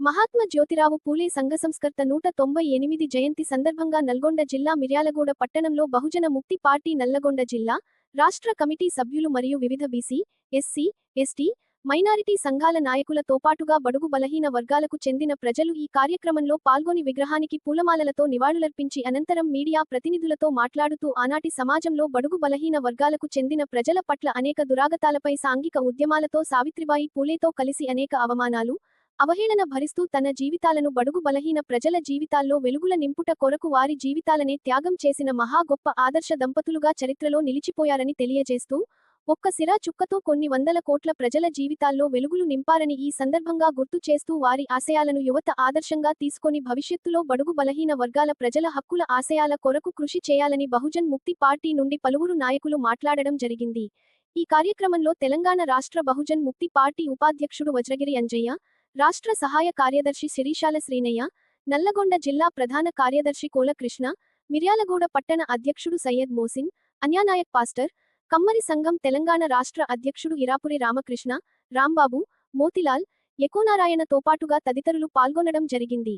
మహాత్మా జ్యోతిరావు పూలే సంఘ సంస్కర్త నూట తొంభై ఎనిమిది జయంతి సందర్భంగా నల్గొండ జిల్లా మిర్యాలగూడ పట్టణంలో బహుజన ముక్తి పార్టీ నల్లగొండ జిల్లా రాష్ట్ర కమిటీ సభ్యులు మరియు వివిధ బీసీ ఎస్సీ ఎస్టీ మైనారిటీ సంఘాల నాయకులతో పాటుగా బడుగు బలహీన వర్గాలకు చెందిన ప్రజలు ఈ కార్యక్రమంలో పాల్గొని విగ్రహానికి పూలమాలలతో నివాళులర్పించి అనంతరం మీడియా ప్రతినిధులతో మాట్లాడుతూ ఆనాటి సమాజంలో బడుగు బలహీన వర్గాలకు చెందిన ప్రజల పట్ల అనేక దురాగతాలపై సాంఘిక ఉద్యమాలతో సావిత్రిబాయి పూలేతో కలిసి అనేక అవమానాలు అవహేళన భరిస్తూ తన జీవితాలను బడుగు బలహీన ప్రజల జీవితాల్లో వెలుగుల నింపుట కొరకు వారి జీవితాలనే త్యాగం చేసిన మహా గొప్ప ఆదర్శ దంపతులుగా చరిత్రలో నిలిచిపోయారని తెలియజేస్తూ ఒక్క సిరా చుక్కతో కొన్ని వందల కోట్ల ప్రజల జీవితాల్లో వెలుగులు నింపారని ఈ సందర్భంగా గుర్తు చేస్తూ వారి ఆశయాలను యువత ఆదర్శంగా తీసుకొని భవిష్యత్తులో బడుగు బలహీన వర్గాల ప్రజల హక్కుల ఆశయాల కొరకు కృషి చేయాలని బహుజన్ ముక్తి పార్టీ నుండి పలువురు నాయకులు మాట్లాడడం జరిగింది. ఈ కార్యక్రమంలో తెలంగాణ రాష్ట్ర బహుజన్ ముక్తి పార్టీ ఉపాధ్యక్షుడు వజ్రగిరి అంజయ్య రాష్ట్ర సహాయ కార్యదర్శి శిరీషాల శ్రీనయ్య నల్లగొండ జిల్లా ప్రధాన కార్యదర్శి కోలకృష్ణ మిర్యాలగూడ పట్టణ అధ్యక్షుడు సయ్యద్ మోసిన్ అన్యానాయక్ పాస్టర్ కమ్మరి సంఘం తెలంగాణ రాష్ట్ర అధ్యక్షుడు ఇరాపురి రామకృష్ణ రాంబాబు మోతిలాల్ ఎకోనారాయణతో పాటుగా తదితరులు పాల్గొనడం జరిగింది.